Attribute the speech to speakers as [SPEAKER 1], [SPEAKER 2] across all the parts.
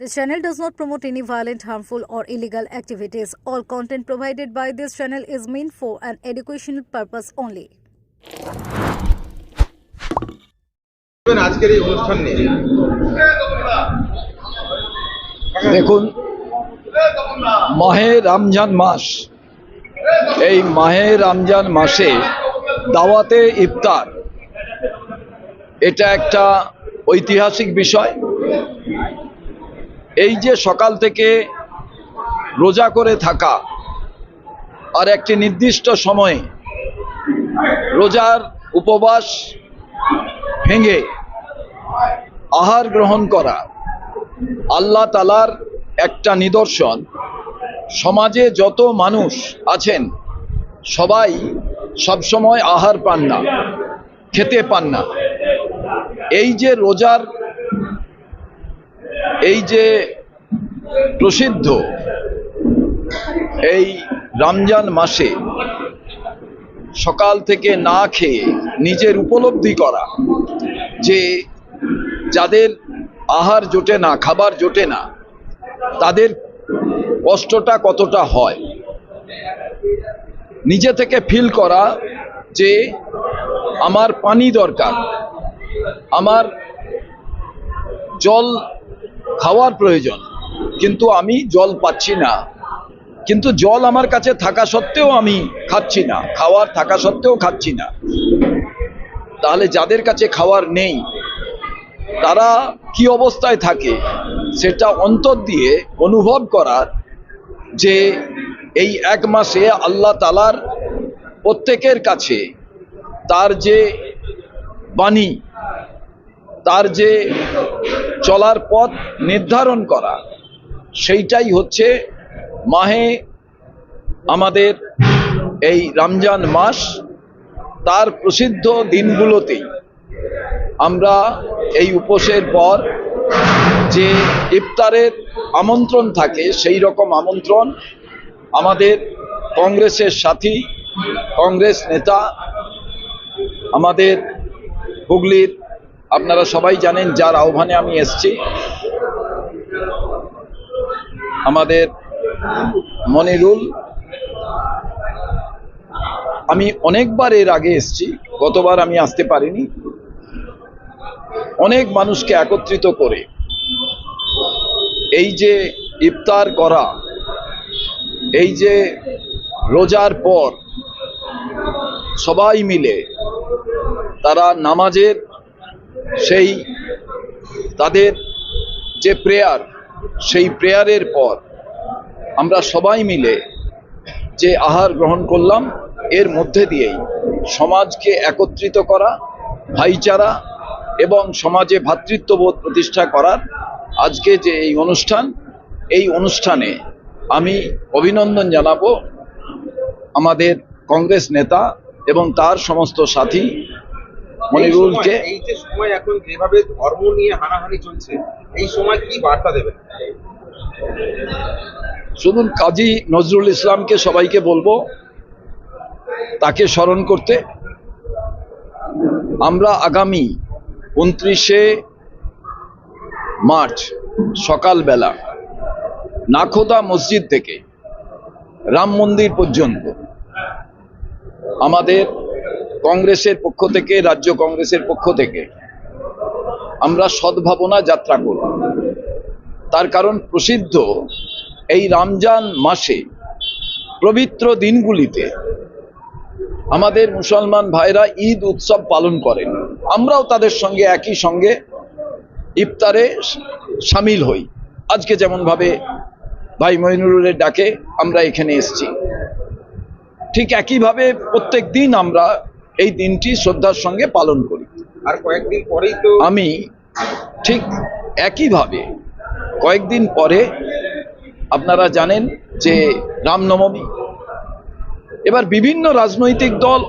[SPEAKER 1] This channel does not promote any violent, harmful, or illegal activities. All content provided by this channel is meant for an educational purpose only.
[SPEAKER 2] আজকের এই অনুষ্ঠান নিয়ে
[SPEAKER 3] দেখুন মাহে রমজান মাস এই মাহে রমজান মাসে দাওয়াতে ইফতার এটা একটা ঐতিহাসিক বিষয় এই যে সকাল থেকে রোজা করে থাকা আর একটি নির্দিষ্ট সময়ে রোজার উপবাস ভেঙে আহার গ্রহণ করা আল্লাহ তালার একটা নিদর্শন। সমাজে যত মানুষ আছেন, সবাই সবসময় আহার পান না, খেতে পান না। এই যে রোজার, এই যে প্রসিদ্ধ এই রমজান মাসে সকাল থেকে না খেয়ে নিজের উপলব্ধি করা যে যাদের আহার জোটে না, খাবার জোটে না, তাদের কষ্টটা কতটা হয়, নিজে থেকে ফিল করা যে আমার পানি দরকার, আমার জল খাওয়ার প্রয়োজন। কিন্তু আমি জল পাচ্ছি না। কিন্তু জল আমার কাছে থাকা সত্ত্বেও আমি খাচ্ছি না। খাওয়ার থাকা সত্ত্বেও খাচ্ছি না। তাহলে যাদের কাছে খাওয়ার নেই, তারা কি অবস্থায় থাকে? সেটা অন্তর দিয়ে অনুভব করার যে এই এক মাসে আল্লাহ তালার প্রত্যেকের কাছে তার যে বাণী, তার যে চলার পথ নির্ধারণ করা সেইটাই হচ্ছে মাহে আমাদের এই রমজান মাস, তার প্রসিদ্ধ দিনগুলোতেই। আমরা এই উপোসের পর যে ইফতারের আমন্ত্রণ থাকে, সেই রকম আমন্ত্রণ আমাদের কংগ্রেসের সাথী, কংগ্রেস নেতা, আমাদের হুগলির, আপনারা সবাই জানেন যার আহ্বানে আমি এসছি। আমাদের মনিরুল, আমি অনেকবার এর আগে এসছি, গতবার আমি আসতে পারিনি। অনেক মানুষকে একত্রিত করে এই যে ইফতার করা, এই যে রোজার পর সবাই মিলে তারা নামাজের সেই তাদের যে প্রেয়ার সেই প্রেয়ারের পর আমরা সবাই মিলে যে আহার গ্রহণ করলাম, এর মধ্যে দিয়েই সমাজকে একত্রিত করা, ভাইচারা এবং সমাজে ভ্রাতৃত্ববোধ প্রতিষ্ঠা করার আজকে যে এই অনুষ্ঠান, এই অনুষ্ঠানে আমি অভিনন্দন জানাব আমাদের কংগ্রেস নেতা এবং তার সমস্ত সাথী মনিরুলকে
[SPEAKER 2] এই যে সময় এখন যেভাবে ধর্ম নিয়ে হানাহানি চলছে এই সময় কি বার্তা দেবেন?
[SPEAKER 3] শুধু কাজী নজরুল ইসলামকে সবাইকে বলব তাকে স্মরণ করতে আমরা আগামী উনত্রিশে মার্চ সকালবেলা নাখোদা মসজিদ থেকে রাম মন্দির পর্যন্ত আমাদের কংগ্রেসের পক্ষ থেকে, রাজ্য কংগ্রেসের পক্ষ থেকে আমরা সদ্ভাবনা যাত্রা করব। তার কারণ প্রসিদ্ধ এই রমজান মাসে, পবিত্র দিনগুলিতে আমাদের মুসলমান ভাইরা ঈদ উৎসব পালন করেন। আমরাও তাদের সঙ্গে একই সঙ্গে ইফতারে সামিল হই। আজকে যেমনভাবে ভাই মইনুরের ডাকে আমরা এখানে এসেছি। ঠিক একইভাবে প্রত্যেক দিন আমরা এই দিনটি শ্রদ্ধার সঙ্গে পালন করি।
[SPEAKER 2] আর কয়েকদিন পরেই তো
[SPEAKER 3] আমি ঠিক একইভাবে কয়েকদিন পরে আপনারা জানেন যে রামনবমী এবার বিভিন্ন রাজনৈতিক দল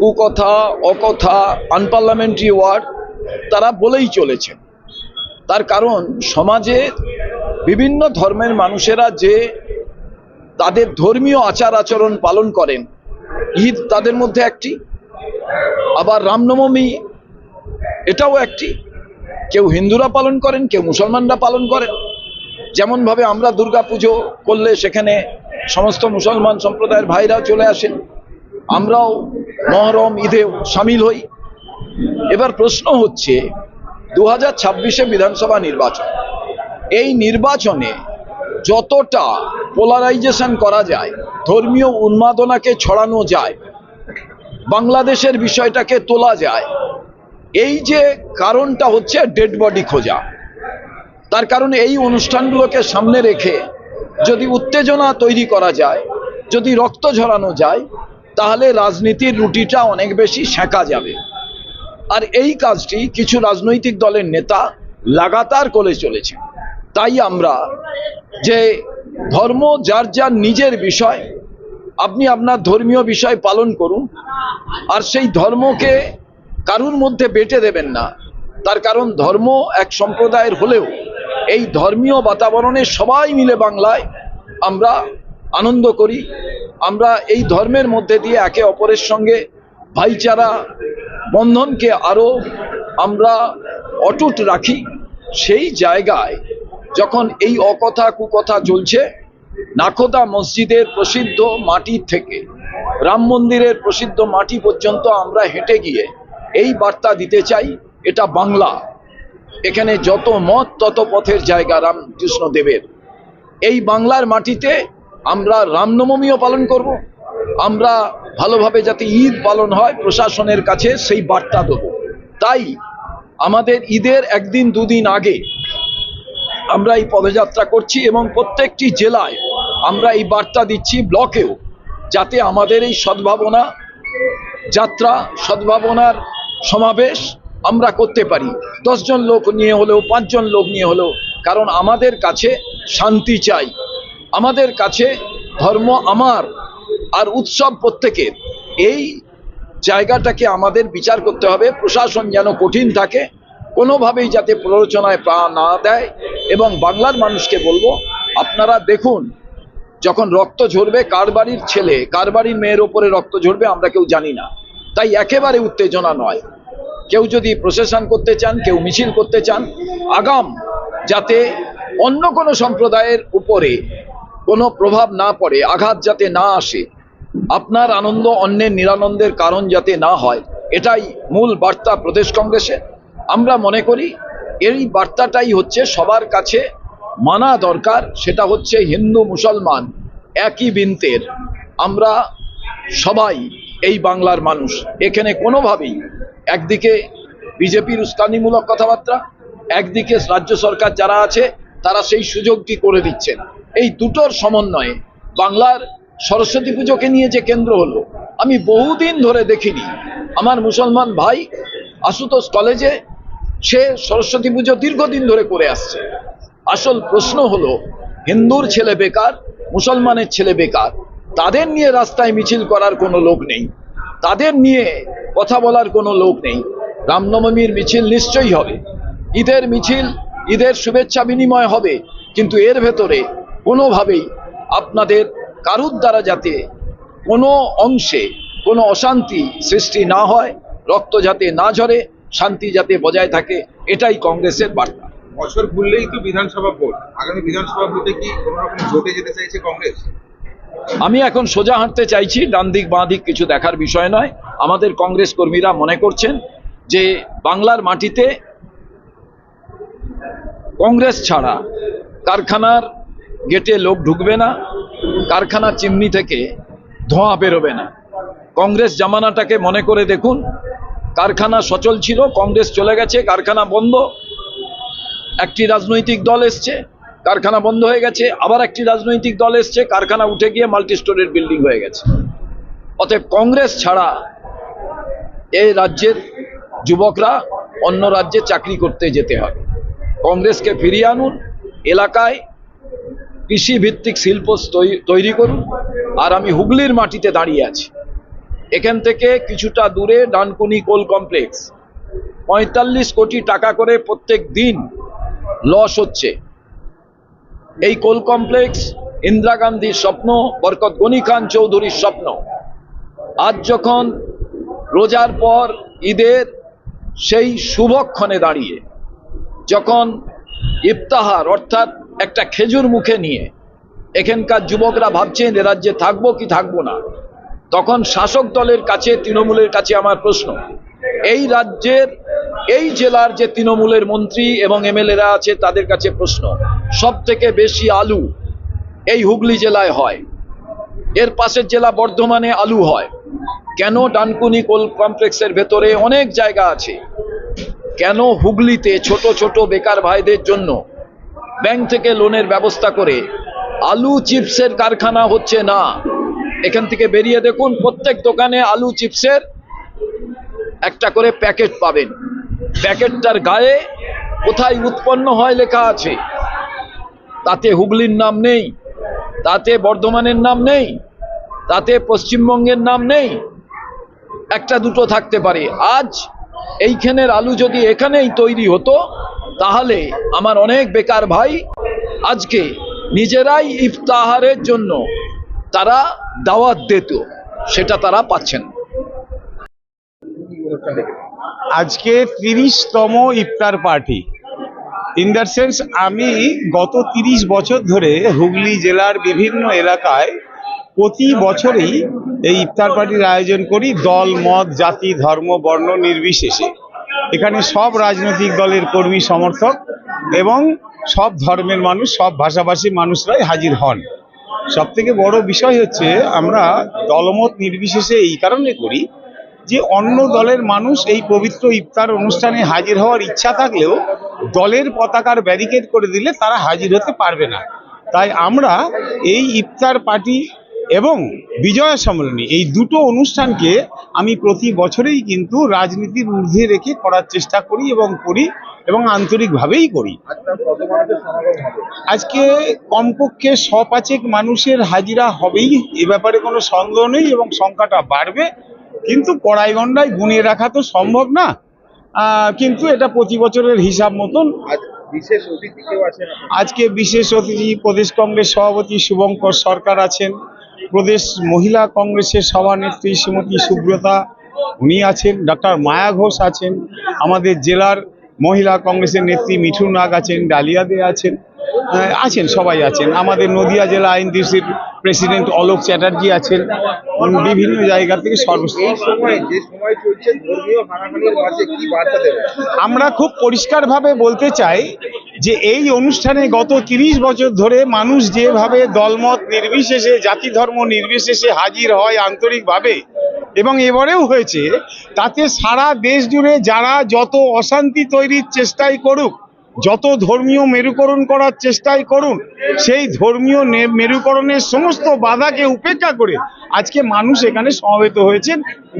[SPEAKER 3] কুকথা অকথা আনপার্লামেন্টারি ওয়ার্ড তারা বলেই চলেছেন তার কারণ সমাজে বিভিন্ন ধর্মের মানুষেরা যে তাদের ধর্মীয় আচার আচরণ পালন করেন ঈদ তাদের মধ্যে একটি। আবার রামনবমী, এটাও একটি। কেউ হিন্দুরা পালন করেন, কেউ মুসলমানরা পালন করেন। যেমনভাবে আমরা দুর্গা পুজো করলে সেখানে সমস্ত মুসলমান সম্প্রদায়ের ভাইরাও চলে আসেন। আমরাও মহরম ঈদেও সামিল হই। এবার প্রশ্ন হচ্ছে দু হাজার ছাব্বিশে বিধানসভা নির্বাচন, এই নির্বাচনে যতটা পোলারাইজেশন করা যায়, ধর্মীয় উন্মাদনাকে ছড়ানো যায় বাংলাদেশের বিষয়টাকে তোলা যায়। এই যে কারণটা হচ্ছে ডেড বডি খোঁজা। তার কারণে এই অনুষ্ঠানগুলোকে সামনে রেখে যদি উত্তেজনা তৈরি করা যায়, যদি রক্ত ঝরানো যায়, তাহলে রাজনীতির রুটিটা অনেক বেশি সেঁকা যাবে। আর এই কাজটি কিছু রাজনৈতিক দলের নেতা লাগাতার করে চলেছে। তাই আমরা যে ধর্ম, যার যার নিজের বিষয় আপনি আপনার ধর্মীয় বিষয় পালন করুন, আর সেই ধর্মকে কারুর মধ্যে বেটে দেবেন না। তার কারণ ধর্ম এক সম্প্রদায়ের হলেও এই ধর্মীয় বাতাবরণে সবাই মিলে বাংলায় আমরা আনন্দ করি। আমরা এই ধর্মের মধ্যে দিয়ে একে অপরের সঙ্গে ভাইচারা, বন্ধনকে আরও আমরা অটুট রাখি। সেই জায়গায় যখন এই অকথা কুকথা চলছে নাখোদা মসজিদের প্রসিদ্ধ মাটি থেকে রাম মন্দিরের প্রসিদ্ধ মাটি পর্যন্ত আমরা হেঁটে গিয়ে এই বার্তা দিতে চাই, এটা বাংলা। এখানে যত মত, তত পথের জায়গা রামকৃষ্ণ দেবের এই বাংলার মাটিতে আমরা রামনবমীও পালন করব। আমরা ভালোভাবে যাতে ঈদ পালন হয়, প্রশাসনের কাছে সেই বার্তা দেব। তাই আমাদের ঈদের একদিন, দুদিন আগে আমরা এই পদযাত্রা করছি এবং প্রত্যেকটি জেলায় আমরা এই বার্তা দিচ্ছি ব্লকেও, যাতে আমাদের এই সদ্ভাবনা যাত্রা, সদ্ভাবনার সমাবেশ আমরা করতে পারি। দশজন লোক নিয়ে হলেও, পাঁচজন লোক নিয়ে হলেও, কারণ আমাদের কাছে শান্তি চাই। আমাদের কাছে ধর্ম আমার আর উৎসব প্রত্যেকের। এই জায়গাটাকে আমাদের বিচার করতে হবে। প্রশাসন যেন কঠিন থাকে কোনোভাবেই যাতে প্ররোচনায় পা না দেয় এবং বাংলার মানুষকে বলব, আপনারা দেখুন, যখন রক্ত ঝরবে কার বাড়ির ছেলে, কার বাড়ির মেয়ের ওপরে রক্ত ঝরবে আমরা কেউ জানি না। তাই একেবারে উত্তেজনা নয়। কেউ যদি প্রসেশন করতে চান, কেউ মিছিল করতে চান, আগাম যাতে অন্য কোনো সম্প্রদায়ের উপরে কোনো প্রভাব না পড়ে, আঘাত যাতে না আসে, আপনার আনন্দ অন্যের নিরানন্দের কারণ যাতে না হয়, এটাই মূল বার্তা প্রদেশ কংগ্রেসের। আমরা মনে করি এই বার্তাটাই হচ্ছে সবার কাছে মানা দরকার, সেটা হচ্ছে হিন্দু মুসলমান একই বিনতের। আমরা সবাই এই বাংলার মানুষ। এখানে কোনোভাবেই একদিকে বিজেপির উস্কানিমূলক কথাবার্তা, একদিকে রাজ্য সরকার যারা আছে তারা সেই সুযোগটি করে দিচ্ছেন। এই দুটোর সমন্বয়ে বাংলার সরস্বতী পুজোকে নিয়ে যে কেন্দ্র হলো, আমি বহুদিন ধরে দেখিনি। আমার মুসলমান ভাই আশুতোষ কলেজে সে সরস্বতী পুজো দীর্ঘদিন ধরে করে আসছে। আসল প্রশ্ন হলো, হিন্দুর ছেলে বেকার, মুসলমানের ছেলে বেকার, তাদের নিয়ে রাস্তায় মিছিল করার কোনো লোক নেই, তাদের নিয়ে কথা বলার কোনো লোক নেই রামনবমীর মিছিল নিশ্চয়ই হবে, ঈদের মিছিল, ঈদের শুভেচ্ছা বিনিময় হবে, কিন্তু এর ভেতরে কোনোভাবেই আপনাদের কারুর দ্বারা যাতে কোনো অংশে কোনো অশান্তি সৃষ্টি না হয়, রক্ত যাতে না ঝরে শান্তি যাতে বজায় থাকে এটাই কংগ্রেসের বার্তা।
[SPEAKER 2] বছর ঘুরলেই তো বিধানসভা ভোট। আগামী বিধানসভা ভোটে কি কোনো রকম জোটে যেতে চাইছে কংগ্রেস?
[SPEAKER 3] আমি এখন সোজা হাঁটতে চাইছি ডান দিক বাঁ দিক কিছু দেখার বিষয় নয়। আমাদের কংগ্রেস কর্মীরা মনে করছেন যে বাংলার মাটিতে কংগ্রেস ছাড়া কারখানার গেটে লোক ঢুকবে না কারখানার চিমনি থেকে ধোঁয়া বেরোবে না। কংগ্রেস জামানাটাকে মনে করে দেখুন কারখানা সচল ছিল, কংগ্রেস চলে গেছে, কারখানা বন্ধ। একটি রাজনৈতিক দল এসছে, কারখানা বন্ধ হয়ে গেছে, আবার একটি রাজনৈতিক দল এসছে, কারখানা উঠে গিয়ে মাল্টি স্টোরের বিল্ডিং হয়ে গেছে। অতএব কংগ্রেস ছাড়া এই রাজ্যের যুবকরা অন্য রাজ্যে চাকরি করতে যেতে হবে। কংগ্রেসকে ফিরিয়ে আনুন, এলাকায় কৃষিভিত্তিক শিল্প তৈরি করুন, আর আমি হুগলির মাটিতে দাঁড়িয়ে আছি। এখান থেকে কিছুটা দূরে ডানকুনি কোল কমপ্লেক্স। পঁয়তাল্লিশ কোটি টাকা করে প্রত্যেক দিন লস হচ্ছে। এই কোল কমপ্লেক্স ইন্দিরা গান্ধীর স্বপ্ন, বরকত গনি খান চৌধুরীর স্বপ্ন। আজ যখন রোজার পর ঈদের সেই শুভক্ষণে দাঁড়িয়ে, যখন ইফতাহার অর্থাৎ একটা খেজুর মুখে নিয়ে, এখানকার যুবকরা ভাবছেন এ রাজ্যে থাকব কি থাকব না। তখন শাসক দলের কাছে, তৃণমূলের কাছে আমার প্রশ্ন। এই রাজ্যের, এই জেলার যে তৃণমূলের মন্ত্রী এবং এমএলএরা আছে, তাদের কাছে প্রশ্ন। সব থেকে বেশি আলু এই হুগলি জেলায় হয়। এর পাশের জেলা বর্ধমানে আলু হয়। কেন ডানকুনি কোল কমপ্লেক্সের ভেতরে অনেক জায়গা আছে? কেন হুগলিতে ছোট ছোট বেকার ভাইদের জন্য ব্যাংক থেকে লোনের ব্যবস্থা করে আলু চিপসের কারখানা হচ্ছে না? এখান থেকে বেরিয়ে দেখুন, প্রত্যেক দোকানে আলু চিপসের একটা করে প্যাকেট পাবেন। প্যাকেটটার গায়ে কোথায় উৎপন্ন হয় লেখা আছে। তাতে হুগলির নাম নেই, তাতে বর্ধমানের নাম নেই, তাতে পশ্চিমবঙ্গের নাম নেই। একটা দুটো থাকতে পারে। আজ এইখানের আলু যদি এখানেই তৈরি হতো, তাহলে আমার অনেক বেকার ভাই আজকে নিজেরাই ইফতাহারের জন্য তারা দাওয়াত দিত, সেটা তারা পাচ্ছেন।
[SPEAKER 4] আজকে তিরিশতম ইফতার পার্টি। ইন দ্যাট সেন্স আমি গত তিরিশ বছর ধরে হুগলি জেলার বিভিন্ন এলাকায় প্রতি বছরই এই ইফতার পার্টির আয়োজন করি, দল, মত, জাতি, ধর্ম, বর্ণ নির্বিশেষে। এখানে সব রাজনৈতিক দলের কর্মী সমর্থক এবং সব ধর্মের মানুষ, সব ভাষাভাষী মানুষরাই হাজির হন। সব থেকে বড় বিষয় হচ্ছে আমরা দলমত নির্বিশেষে এই কারণে করি যে অন্য দলের মানুষ এই পবিত্র ইফতার অনুষ্ঠানে হাজির হওয়ার ইচ্ছা থাকলেও দলের পতাকার ব্যারিকেড করে দিলে তারা হাজির হতে পারবে না। তাই আমরা এই ইফতার পার্টি এবং বিজয়া সম্মেলনী এই দুটো অনুষ্ঠানকে আমি প্রতি বছরেই কিন্তু রাজনীতির ঊর্ধ্বে রেখে করার চেষ্টা করি এবং করি। এবং আন্তরিকভাবেই করি। আজকে কমপক্ষে সপাচেক মানুষের হাজিরা হবেই এ ব্যাপারে কোনো সন্দেহ নেই এবং সংখ্যাটা বাড়বে। কিন্তু কড়াইগন্ডায় গুনিয়ে রাখা তো সম্ভব না। কিন্তু এটা প্রতি বছরের হিসাব মতন। আজকে বিশেষ অতিথি প্রদেশ কংগ্রেস সভাপতি শুভঙ্কর সরকার আছেন। প্রদেশ মহিলা কংগ্রেসের সভানেত্রী শ্রীমতী সুব্রতা উনি আছেন। ডক্টর মায়া ঘোষ আছেন। আমাদের জেলার মহিলা কংগ্রেসের নেত্রী মিঠু নাগ আছেন ডালিয়া দে আছেন আছেন সবাই আছেন। আমাদের নদিয়া জেলা আইনডিসির প্রেসিডেন্ট অলোক চ্যাটার্জি আছেন। বিভিন্ন জায়গা থেকে
[SPEAKER 2] দেবেন?
[SPEAKER 4] আমরা খুব পরিষ্কারভাবে বলতে চাই যে এই অনুষ্ঠানে গত তিরিশ বছর ধরে মানুষ যেভাবে দলমত নির্বিশেষে জাতি ধর্ম নির্বিশেষে হাজির হয় আন্তরিকভাবে এবং এবারেও হয়েছে। তাতে সারা দেশ জুড়ে যারা যত অশান্তি তৈরির চেষ্টাই করুক, যত ধর্মীয় মেরুকরণ করার চেষ্টাই করুন সেই ধর্মীয় মেরুকরণের সমস্ত বাধাকে উপেক্ষা করে আজকে মানুষ এখানে সমবেত হয়েছেন।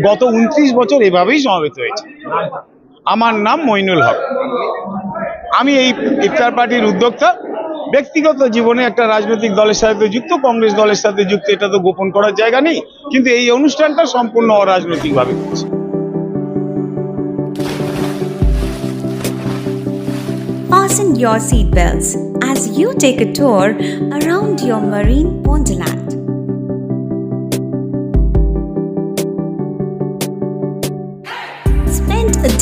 [SPEAKER 4] গত উনত্রিশ বছর এভাবেই সমাবেত হয়েছে। আমার নাম মইনুল হক। আমি এই ইফতার পার্টির উদ্যোক্তা। ব্যক্তিগত জীবনে একটা রাজনৈতিক দলের সাথে যুক্ত, কংগ্রেস দলের সাথে যুক্ত, এটা তো গোপন করার জায়গা নেই কিন্তু এই অনুষ্ঠানটা সম্পূর্ণ অরাজনৈতিকভাবে করছে
[SPEAKER 5] Fasten your seatbelts as you take a tour around your marine wonderland.